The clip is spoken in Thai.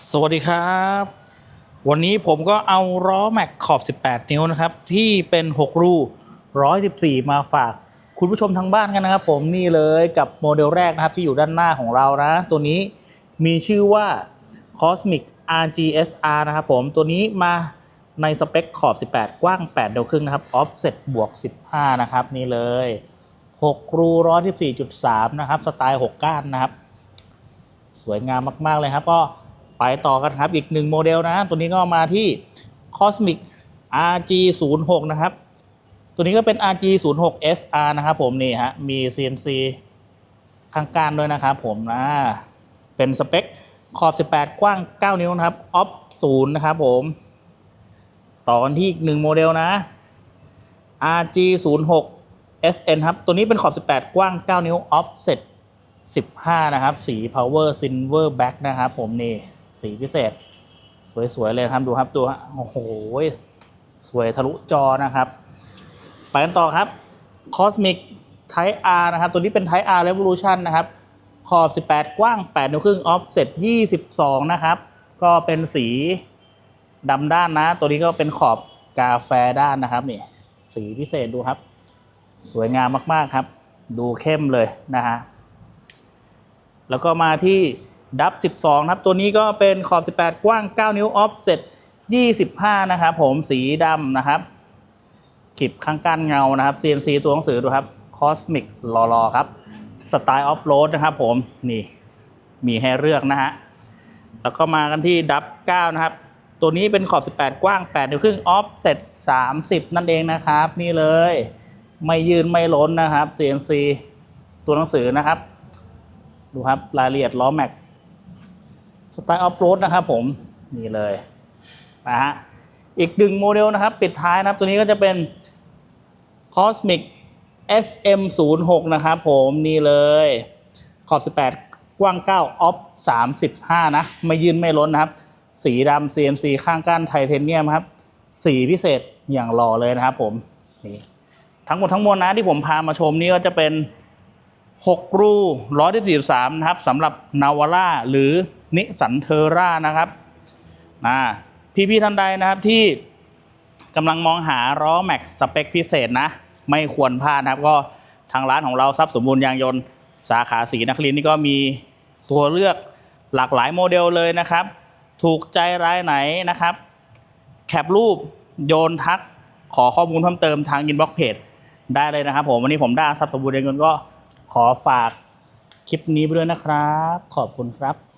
สวัสดีครับ วันนี้ผมก็เอาล้อแม็กขอบ 18 นิ้วนะครับ ที่เป็น 6 รู 114 มาฝากคุณผู้ชมทางบ้านกันนะครับ ผมนี่เลยกับโมเดลแรกนะครับที่อยู่ด้านหน้าของเรานะ ตัวนี้มีชื่อว่า Cosmic RGSR นะครับผมตัวนี้มาในสเปคขอบ 18 กว้าง 8 เดียวครึ่งนะครับ Offset บวก 15 นะครับนี่เลย 6 รู 114.3 นะครับ สไตล์ 6 ก้านนะครับ สวยงามมาก ๆ เลยครับก็ ไปต่อกันครับอีกหนึ่งโมเดลนะตัวนี้ก็มาที่ Cosmic RG 0 6 นะครับ ตัวนี้ก็เป็น RG 0 6 SR นะครับผมนี่ฮะมี CNC ข้างกานด้วยนะครับผมนะเป็นสเปคขอบ 18 กว้าง 9 นิ้วนะครับออฟ0นะครับผมต่อกันที่อีกหนึ่งโมเดลนะ RG 0 6 SN ครับ ตัวนี้เป็นขอบ 18 กว้าง 9 นิ้ว offset 15 นะครับ สี power silver black นะครับผมนี่ สีพิเศษ สวยๆเลยครับดูครับดูฮะโอ้โหสวยทะลุจอนะครับ ไปกันต่อครับ Cosmic Type R นะครับ ตัวนี้เป็น Type R Revolution นะครับ ขอบ 18 กว้าง 8 นิ้วครึ่ง offset 22 นะครับ ก็เป็นสีดำด้านนะ ตัวนี้ก็เป็นขอบกาแฟด้านนะครับนี่สีพิเศษดูครับ สวยงามมากๆครับ ดูเข้มเลยนะฮะแล้วก็มาที่ ดับ 12 ครับ ตัวนี้ก็เป็นขอบ 18 กว้าง 9 นิ้ว offset 25 นะครับผมสีดำนะครับขีบข้างก้านเงานะครับ CNC ตัวหนังสือดูครับ Cosmic รอรอครับสไตล์ออฟโรดนะครับผมนี่มีให้เลือกนะฮะแล้วก็มากันที่ดับ 9 นะครับ ตัวนี้เป็นขอบ 18 กว้าง 8 นิ้วครึ่ง offset 30 นั่นเองนะครับ นี่เลย ไม่ยืนไม่ล้นนะครับ CNC ตัวหนังสือนะครับ ดูครับรายละเอียดล้อแม็ก สไตล์ออฟโรดนะครับผม นี่เลยนะฮะอีกหนึ่งโมเดลนะครับ ปิดท้ายนะครับ ตัวนี้ก็จะเป็น Cosmic SM 0 6 นะครับผมนี่เลยขอบ 18 กว้าง 9 ออฟ 35 นะ ไม่ยืนไม่ล้นนะครับ สีดำ CNC ข้างก้านไทเทเนียมครับ สีพิเศษอย่างหล่อเลยนะครับผมนี่ทั้งหมดทั้งมวลนะที่ผมพามาชมนี่ก็จะเป็น 6 รู143 นะครับสำหรับนาวาร่าหรือ นิสันเทอร่านะครับนะพี่ๆท่านใดนะครับที่กำลังมองหาล้อแม็กสเปคพิเศษนะ ไม่ควรพลาดนะครับ ก็ทางร้านของเราทรัพย์สมบูรณ์ยางยนต์สาขาสีนครินนี่ก็มีตัวเลือกหลากหลายโมเดลเลยนะครับ ถูกใจรายไหนนะครับ แคปรูปโยนทักขอข้อมูลเพิ่มเติมทางอินบ็อกเพจได้เลยนะครับผมวันนี้ผมด้าทรัพย์สมบูรณ์ยางยนต์ก็ขอฝากคลิปนี้ไปด้วยนะครับ ขอบคุณครับ